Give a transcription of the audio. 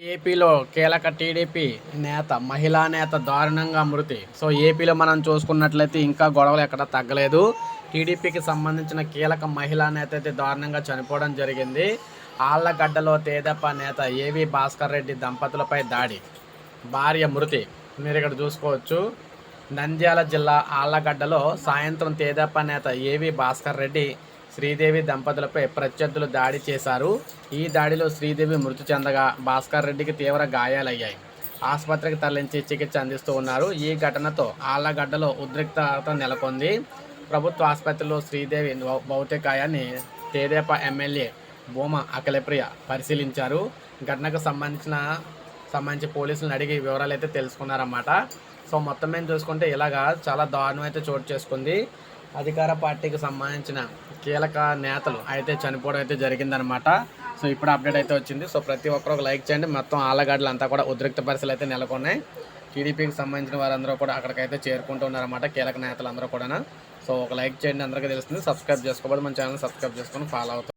ఏపీలో కీలక టీడీపీ నేత మహిళా నేత దారుణంగా మృతి. సో ఏపీలో మనం చూసుకున్నట్లయితే ఇంకా గొడవలు ఎక్కడ తగ్గలేదు. టీడీపీకి సంబంధించిన కీలక మహిళా నేత అయితే దారుణంగా చనిపోవడం జరిగింది. ఆళ్ళగడ్డలో తేదప్ప నేత ఏవి భాస్కర్ రెడ్డి దంపతులపై దాడి. భార్య మృతి. మీరు ఇక్కడ చూసుకోవచ్చు. నంద్యాల జిల్లా ఆళ్ళగడ్డలో సాయంత్రం తేదప్ప నేత ఏవి భాస్కర్ రెడ్డి శ్రీదేవి దంపతులపై ప్రత్యర్థులు దాడి చేశారు. ఈ దాడిలో శ్రీదేవి మృతి చెందగా భాస్కర్ రెడ్డికి తీవ్ర గాయాలయ్యాయి. ఆసుపత్రికి తరలించి చికిత్స అందిస్తూ ఉన్నారు. ఈ ఘటనతో ఆళ్ళగడ్డలో ఉద్రిక్తత నెలకొంది. ప్రభుత్వ ఆసుపత్రిలో శ్రీదేవి భౌతికాయాన్ని తేదేపా ఎమ్మెల్యే భూమా అఖిలప్రియ పరిశీలించారు. ఘటనకు సంబంధించిన సంబంధించి పోలీసులను అడిగి వివరాలు అయితే తెలుసుకున్నారన్నమాట. సో మొత్తం మీద చూసుకుంటే ఇలాగా చాలా దారుణం అయితే చోటు చేసుకుంది. అధికార పార్టీకి సంబంధించిన కీలక నేతలు అయితే చనిపోవడం అయితే జరిగిందనమాట సో ఇప్పుడు అప్డేట్ అయితే వచ్చింది. సో ప్రతి ఒక్కరు ఒక లైక్ చేయండి. మొత్తం ఆలగాడ్లు అంతా కూడా ఉద్రిక్త పరిస్థితులు అయితే నెలకొన్నాయి. టీడీపీకి సంబంధించిన వారందరూ కూడా అక్కడికైతే చేరుకుంటూ ఉన్నారన్నమాట కీలక నేతలు అందరూ కూడా సో ఒక లైక్ చేయండి. అందరికీ తెలుస్తుంది. సబ్స్క్రైబ్ చేసుకోబోదు మన ఛానల్ సబ్స్క్రైబ్ చేసుకొని ఫాలో అవుతుంది